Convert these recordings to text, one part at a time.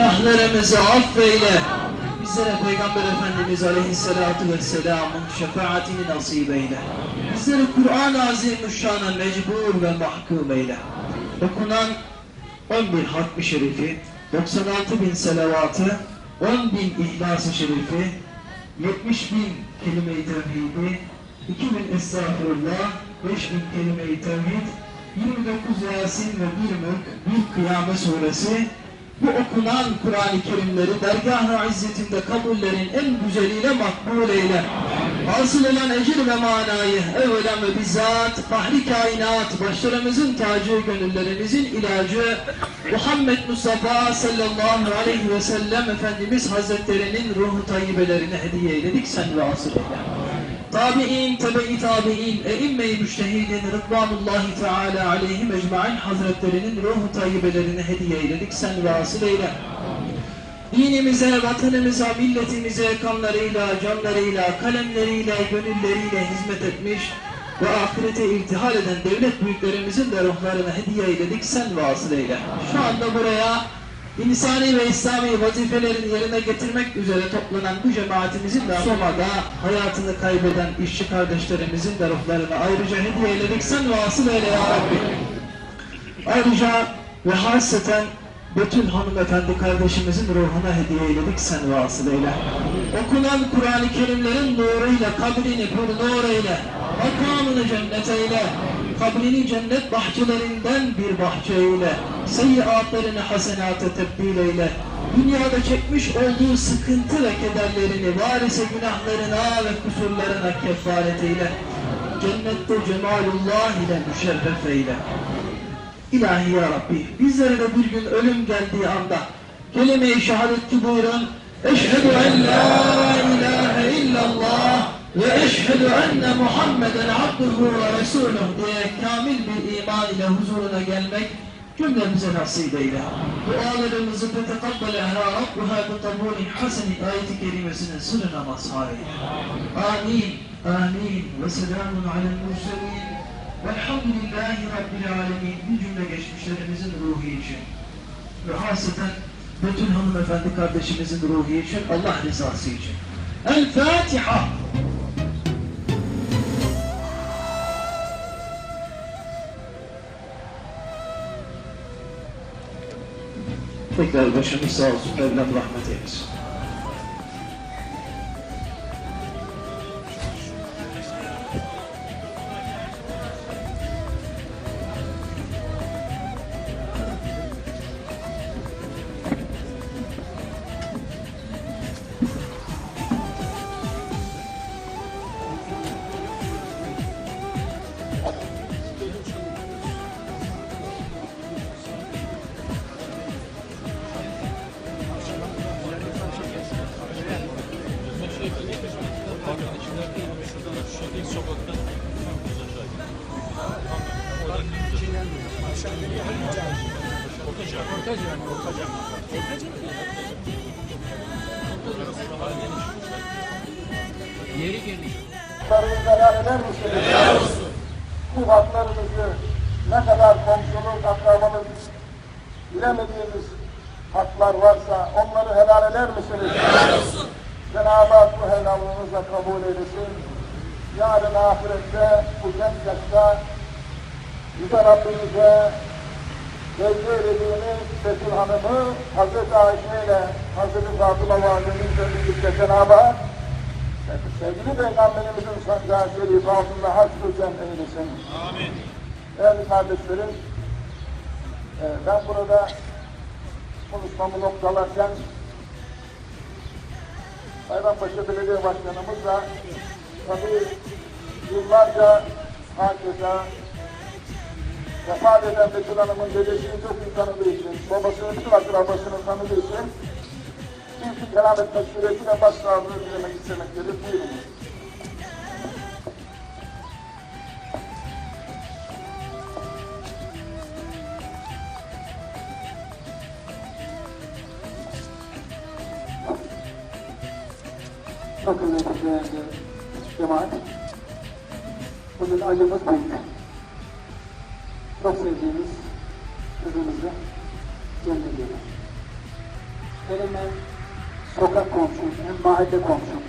Günahlarımızı affeyle. Bizlere Peygamber Efendimiz Aleyhisselatü Vesselam'ın şefaatini nasip eyle. Bizleri Kur'an-ı Azimüşşan'a mecbur ve mahkum eyle. Okunan 11 hatmi şerifi, 96 bin selavatı, 10 bin ihlas-ı şerifi, 70 bin kelime-i tevhidi, 2 bin estağfurullah, 5 bin kelime-i tevhid, 29 Yasin ve bir mülk, bir kıyamet suresi, bu okunan Kur'an-ı Kerimleri dergah-ı izzetinde kabullerin en güzeliyle makbul eyle. Hasıl olan ecir ve manayı evvela ve bizzat fahri kainat başlarımızın tacı gönüllerimizin ilacı Muhammed Mustafa sallallahu aleyhi ve sellem Efendimiz Hazretlerinin ruhu tayyibelerine hediye eyledik sen ve asıl eyle. Tabi'in, tebe-i tabi'in, e'imme-i müştehidin, Rıdvanullahi Teala aleyhim ecmain hazretlerinin ruhu tayyibelerine hediye eyledik, sen vasıl eyle. Dinimize, vatanımıza, milletimize kanlarıyla, canlarıyla, kalemleriyle, gönülleriyle hizmet etmiş ve ahirete irtihal eden devlet büyüklerimizin de ruhlarına hediye eyledik, sen vasıl eyle. Şu anda buraya insani ve İslami vazifelerini yerine getirmek üzere toplanan bu cemaatimizin de Soma'da hayatını kaybeden işçi kardeşlerimizin de ruhlarına ayrıca hediye eyledik. Sen vasıl eyle ya Rabbi. Ayrıca ve hasreten Betül hanımefendi kardeşimizin ruhuna hediye eyledik sen vasıl eyle. Okunan Kur'an-ı Kerimlerin nuruyla kabrini pür nur eyle. Makamını cennet eyle. Kabrini cennet bahçelerinden bir bahçe eyle. Seyyiatlarını hasenata tebdil eyle. Dünyada çekmiş olduğu sıkıntı ve kederlerini varise günahlarına ve kusurlarına kefaret eyle. Cennette cemalullah ile müşerref eyle. İlahi ya Rabbi bizlere de bir gün ölüm geldiği anda kelime-i şehadetçi buyuran Eşhedü en la ilahe illallah eşhedü enne Muhammeden abduhu ve resuluh diye kamil bir iman ile huzuruna gelmek cümlemize nasip eyle. Dualarımızı fetekabbeleha Rabbuha betabulin haseni ayeti kerimesinin sırrına mazhar eyle. Amin. Amin. Ve selamun alel murselin. Velhamdülillahi Rabbil Alemin bir cümle geçmişlerimizin ruhu için ve hasreten Betül hanımefendi kardeşimizin ruhu için Allah rızası için. El Fatiha. يعطيك البشر الصار سبحان الله. برحمته Tekrar başımız sağ olsun. Mevlam rahmet eylesin. Haklarınızı helal eder misiniz? Helal olsun. Bu haklarınızı ne kadar komşuluk, akrabalık bilemediğimiz haklar varsa onları helal eder misiniz? Helal olsun. Cenab-ı Hak bu helallığınızla kabul eylesin. Yarın ahirette bu genç yaşta Yüce Rabbimize secde edildiğiniz Betül Hanım'ı Hazreti Ayşe ile Hazreti Fatıma Validemizle birlikte Cenab-ı Hak Sevgili Peygamberimizin sancağı şerif altında haşr-ı cem eylesin. Amin. Değerli kardeşlerim, e, ben burada konuşmamı noktalarken Bayrampaşa Belediye Başkanımızla tabii yıllarca hakeza vefat eden Betül Hanım'ın dedesini çok iyi tanıdığı için, babasının bütün akrabasını tanıdığı için iki kelam etmek suretiyle başsağlığını dilemek istemektedir. Buyurun. Çok kıymetli değerli cemaat. Bugün acımız büyük. Çok sevdiğimiz kızımızı gönderiyoruz. benim hem sokak komşum, hem mahalle komşum,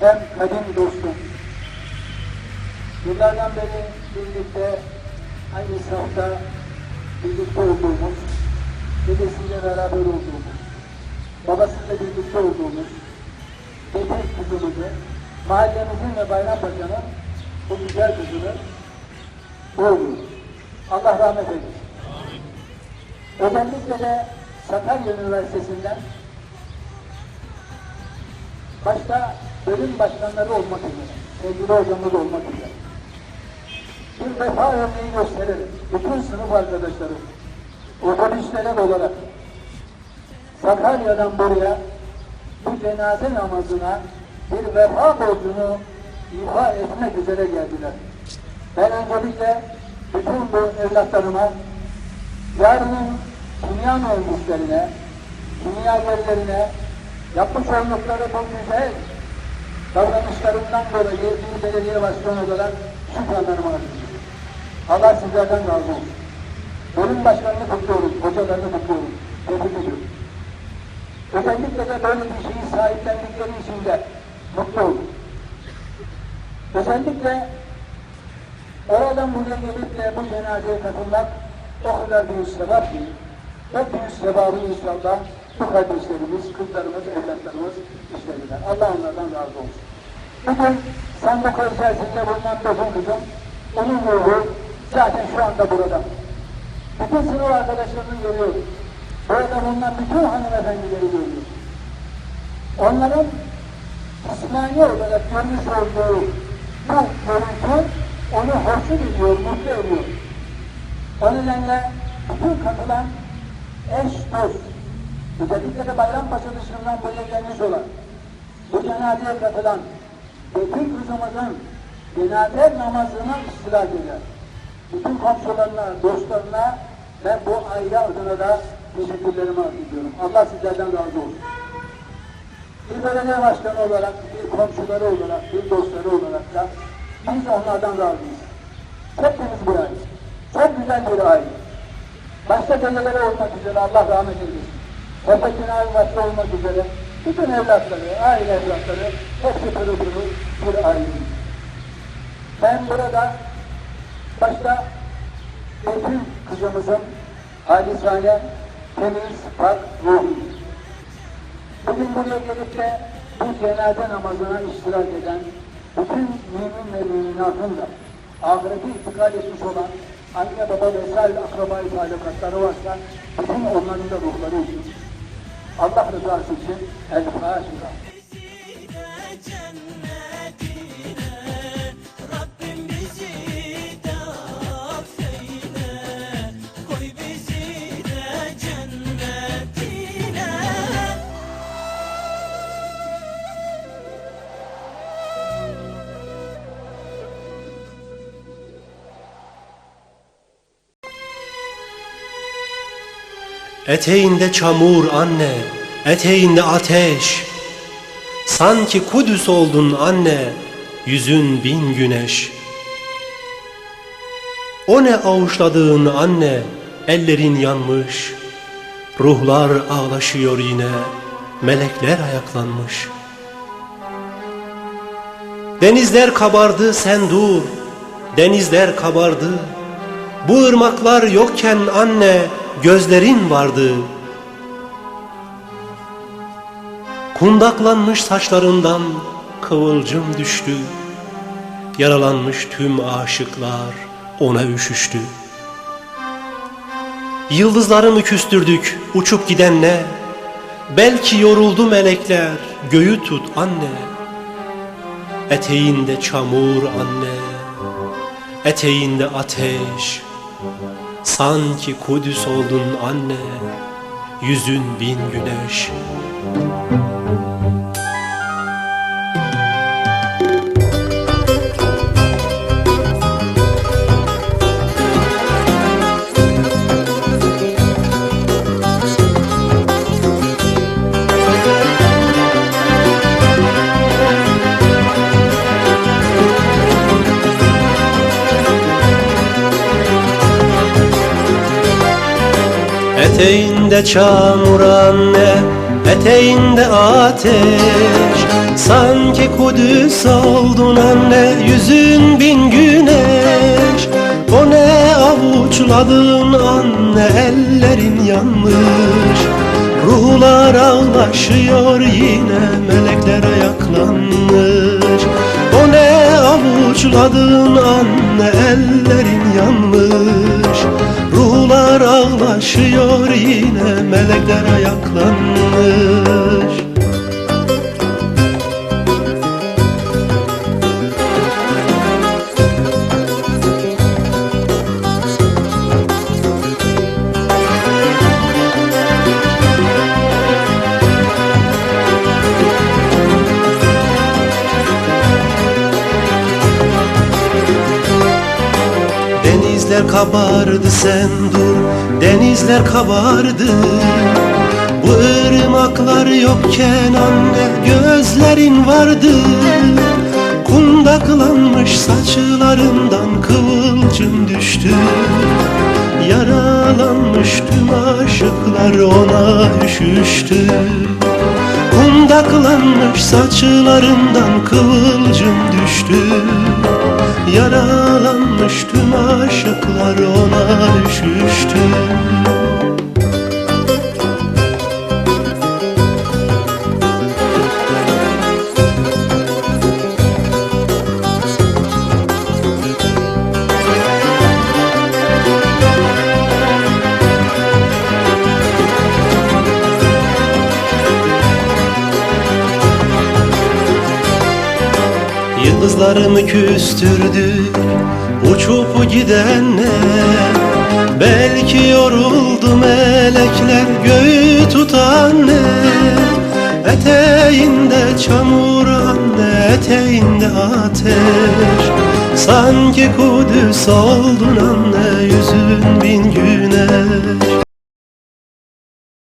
hem kadim dostum. Yıllardan beri birlikte aynı safta birlikte olduğumuz, dedesiyle beraber olduğumuz, babasıyla birlikte olduğumuz, Bedir kızımızı, mahallemizin ve Bayrampaşa'nın bu güzel kızını oğlu. Allah rahmet eylesin. Özellikle de Sakarya Üniversitesi'nden başta bölüm başkanları olmak üzere, sevgili hocamız olmak üzere bir vefa örneği göstererek bütün sınıf arkadaşları otobüsleri olarak Sakarya'dan buraya bu cenaze namazına bir vefa borcunu ifa etmek üzere geldiler. Ben öncelikle bütün bu evlatlarıma yarının kimya mühendislerine, kimyagerlerine yapmış oldukları bu güzel davranışlarından dolayı bir belediye başkanı olarak şükranlarımı ediyorum. Allah sizlerden razı olsun. Bölüm başkanını kutluyorum, hocalarını kutluyorum. Tebrik ediyorum. Özellikle de böyle bir şeyi sahiplendikleri için de mutlu oldum. Özellikle oradan buraya gelip de bu cenazeye katılmak o kadar büyük sevap ki, o büyük sevabı inşallah bu kardeşlerimiz, kızlarımız, evlatlarımız işlediler. Allah onlardan razı olsun. Bugün sandık içerisinde bulunan dostumuzun, onun ruhu zaten şu anda burada. Bütün sınıf arkadaşlarını görüyoruz. Burada bulunan bütün hanımefendileri görüyoruz. Onların İsmaili olarak görmüş olduğu bu görüntü onu hoşnut ediyor, mutlu ediyor. O nedenle bütün katılan eş, dost, özellikle de Bayrampaşa dışından buraya gelmiş olan, bu cenazeye katılan Bekir kızımızın cenaze namazına iştirak eder. Bütün komşularına, dostlarına ben bu aile adına da teşekkürlerimi arz ediyorum. Allah sizlerden razı olsun. Bir belediye başkanı olarak, bir komşuları olarak, bir dostları olarak da biz onlardan razıyız. Hepimiz aile. Çok güzel bir aile. Başta kendileri olmak üzere Allah rahmet eylesin. Sohbetin abi başta olmak üzere bütün evlatları, aile evlatları hepsi pırıl pırıl bir aile. Ben burada başta bütün kızımızın halisane, temiz, pak, ruhu. Bugün buraya gelip de bu cenaze namazına iştirak eden bütün mümin ve müminatın da ahirete itikad etmiş olan anne baba vesaire akrabayı talukatları varsa bütün onların da ruhları için Allah rızası için El Eteğinde çamur anne, eteğinde ateş. Sanki Kudüs oldun anne, yüzün bin güneş. O ne avuçladığın anne, ellerin yanmış. Ruhlar ağlaşıyor yine, melekler ayaklanmış. Denizler kabardı sen dur, denizler kabardı. Bu ırmaklar yokken anne gözlerin vardı. Kundaklanmış saçlarından kıvılcım düştü. Yaralanmış tüm aşıklar ona üşüştü. Yıldızları mı küstürdük uçup gidenle? Belki yoruldu melekler göğü tut anne. Eteğinde çamur anne, eteğinde ateş. Sanki Kudüs oldun anne, yüzün bin güneş. Eteğinde çamur anne Eteğinde ateş. Sanki Kudüs oldun anne Yüzün bin güneş. O ne avuçladın anne Ellerin yanmış. Ruhlar ağlaşıyor yine Melekler ayaklanmış. O ne avuçladın anne Ellerin yanmış. Ruhlar ağlaşıyor yine Melekler ayaklanmış Denizler kabardı sen dur. Denizler kabardı. Bu ırmaklar yokken anne Gözlerin vardı. Kundaklanmış saçlarından Kıvılcım düştü. Yaralanmış tüm aşıklar ona üşüştü. Kundaklanmış saçlarından kıvılcım düştü. Yaralanmış tüm aşıklar ona üşüştü Yıldızlarımı küstürdük uçup gidenler Belki yoruldu melekler göğü tutan ne? Eteğinde çamur anne eteğinde ateş. Sanki Kudüs oldun anne yüzün